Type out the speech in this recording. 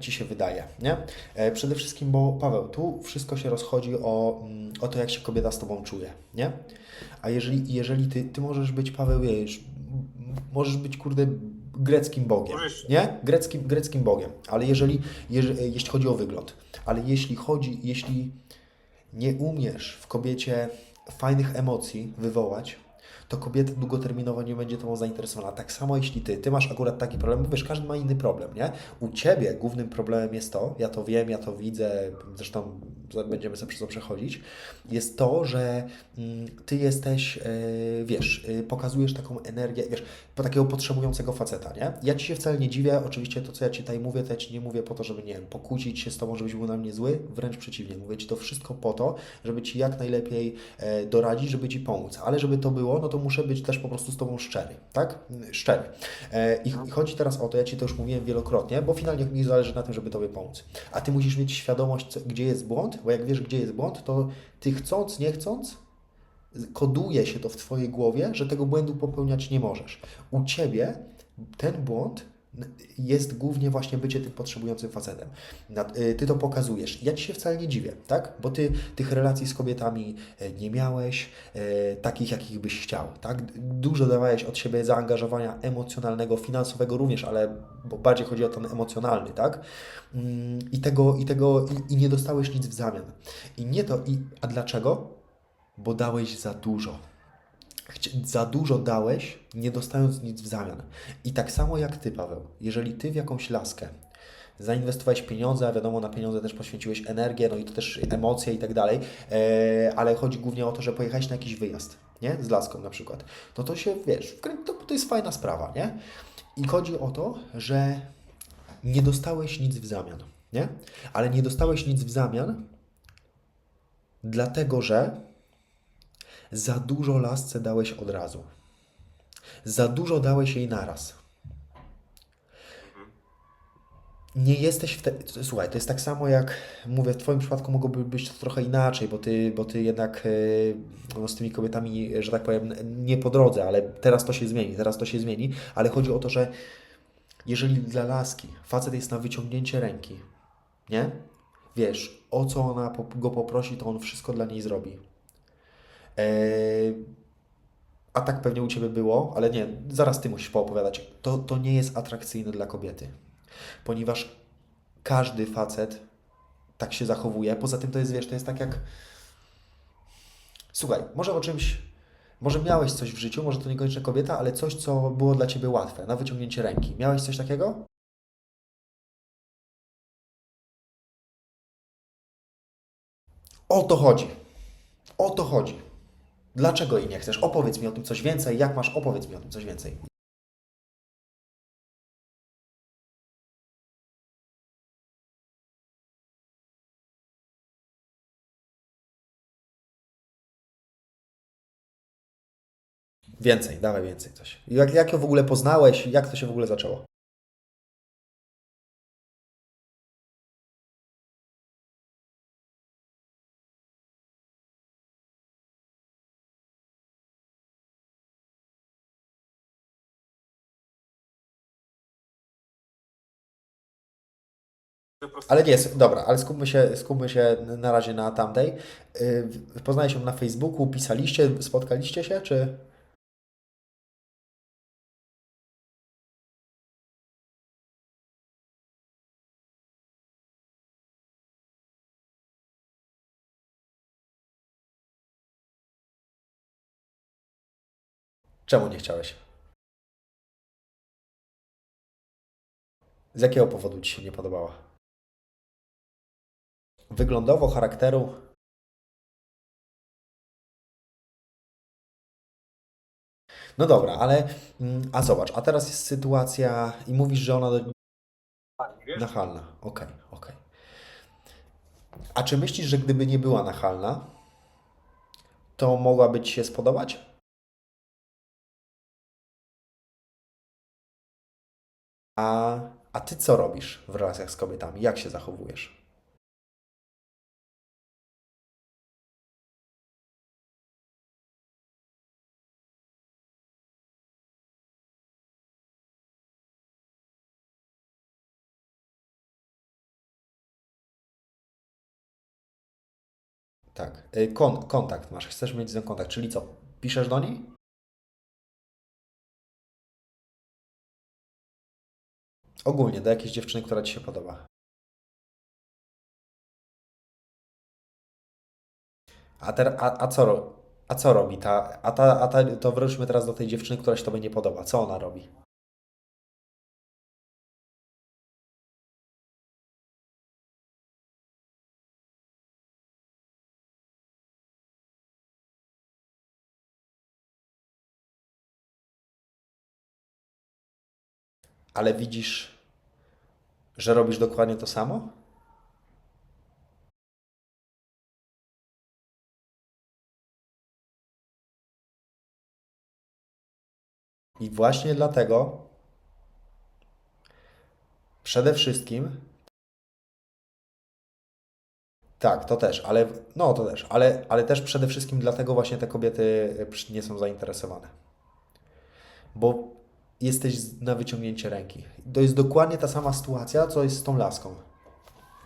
ci się wydaje, nie? E, Przede wszystkim, bo Paweł, tu wszystko się rozchodzi o, mm, o to, jak się kobieta z tobą czuje, nie? A jeżeli, jeżeli ty, ty możesz być, Paweł, wiesz, możesz być, kurde, greckim bogiem, nie? Greckim, greckim bogiem, ale jeżeli, jeżeli, jeśli chodzi o wygląd, ale jeśli chodzi, jeśli nie umiesz w kobiecie fajnych emocji wywołać, to kobieta długoterminowo nie będzie tobą zainteresowana. Tak samo jeśli ty, ty masz akurat taki problem, bo wiesz, każdy ma inny problem, nie? U ciebie głównym problemem jest to, ja to wiem, ja to widzę, zresztą będziemy sobie przez to przechodzić, jest to, że mm, ty jesteś, yy, wiesz, yy, pokazujesz taką energię, wiesz, takiego potrzebującego faceta, nie? Ja ci się wcale nie dziwię, oczywiście to, co ja ci tutaj mówię, to ja ci nie mówię po to, żeby, nie wiem, pokłócić się z tobą, żebyś był na mnie zły, wręcz przeciwnie, mówię ci to wszystko po to, żeby ci jak najlepiej e, doradzić, żeby ci pomóc, ale żeby to było, no to muszę być też po prostu z tobą szczery, tak? Szczery. E, I, chodzi teraz o to, ja ci to już mówiłem wielokrotnie, bo finalnie mi zależy na tym, żeby tobie pomóc. A ty musisz mieć świadomość, gdzie jest błąd, bo jak wiesz, gdzie jest błąd, to ty chcąc, nie chcąc, koduje się to w Twojej głowie, że tego błędu popełniać nie możesz. U Ciebie ten błąd jest głównie właśnie bycie tym potrzebującym facetem. Y, Ty to pokazujesz. Ja Ci się wcale nie dziwię, tak? Bo Ty tych relacji z kobietami e, nie miałeś, e, takich jakich byś chciał, tak? Dużo dawałeś od siebie zaangażowania emocjonalnego, finansowego również, ale bardziej chodzi o ten emocjonalny, tak? Mm, I tego, i tego, i, i nie dostałeś nic w zamian. I nie to, i, a dlaczego? bo dałeś za dużo. Za dużo dałeś, nie dostając nic w zamian. I tak samo jak ty, Paweł, jeżeli ty w jakąś laskę zainwestowałeś pieniądze, a wiadomo, na pieniądze też poświęciłeś energię, no i to też emocje i tak dalej, e, ale chodzi głównie o to, że pojechałeś na jakiś wyjazd, nie? Z laską na przykład. No to się, wiesz, to, to jest fajna sprawa, nie? I chodzi o to, że nie dostałeś nic w zamian, nie? Ale nie dostałeś nic w zamian, dlatego że za dużo lasce dałeś od razu. Za dużo dałeś jej naraz. Nie jesteś w te... Słuchaj, to jest tak samo jak, mówię, w Twoim przypadku mogłoby być to trochę inaczej, bo Ty, bo ty jednak yy, no, z tymi kobietami, że tak powiem, nie po drodze, ale teraz to się zmieni, teraz to się zmieni, ale chodzi o to, że jeżeli dla laski facet jest na wyciągnięcie ręki, nie? Wiesz, o co ona go poprosi, to on wszystko dla niej zrobi. Eee, a tak pewnie u Ciebie było, ale nie, zaraz Ty musisz poopowiadać. To, to nie jest atrakcyjne dla kobiety, ponieważ każdy facet tak się zachowuje. Poza tym to jest, wiesz, to jest tak jak... Słuchaj, może o czymś, może miałeś coś w życiu, może to niekoniecznie kobieta, ale coś, co było dla Ciebie łatwe, na wyciągnięcie ręki. Miałeś coś takiego? O to chodzi. O to chodzi. Dlaczego jej nie chcesz? Opowiedz mi o tym coś więcej. Jak masz? Opowiedz mi o tym coś więcej. Więcej, dawaj więcej coś. Jak, jak ją w ogóle poznałeś? Jak to się w ogóle zaczęło? Ale nie, dobra, ale skupmy się, skupmy się na razie na tamtej. Yy, Poznałeś ją na Facebooku, pisaliście, spotkaliście się, czy... Czemu nie chciałeś? Z jakiego powodu Ci się nie podobała? Wyglądowo, charakteru? No dobra, ale mm, a zobacz, a teraz jest sytuacja i mówisz, że ona nachalna. Okej, okej. A czy myślisz, że gdyby nie była nachalna, to mogłaby Ci się spodobać? A, a Ty co robisz w relacjach z kobietami? Jak się zachowujesz? Tak. Y, Kon, kontakt masz, chcesz mieć z nią kontakt, czyli co? Piszesz do niej? Ogólnie, do jakiejś dziewczyny, która ci się podoba. A, ter, a, a, co, a co robi ta, a ta, a ta, to wróćmy teraz do tej dziewczyny, która ci tobie nie podoba. Co ona robi? Ale widzisz, że robisz dokładnie to samo? I właśnie dlatego przede wszystkim tak, to też, ale no to też, ale, ale też przede wszystkim dlatego właśnie te kobiety przy- nie są zainteresowane. Bo jesteś na wyciągnięcie ręki. To jest dokładnie ta sama sytuacja, co jest z tą laską.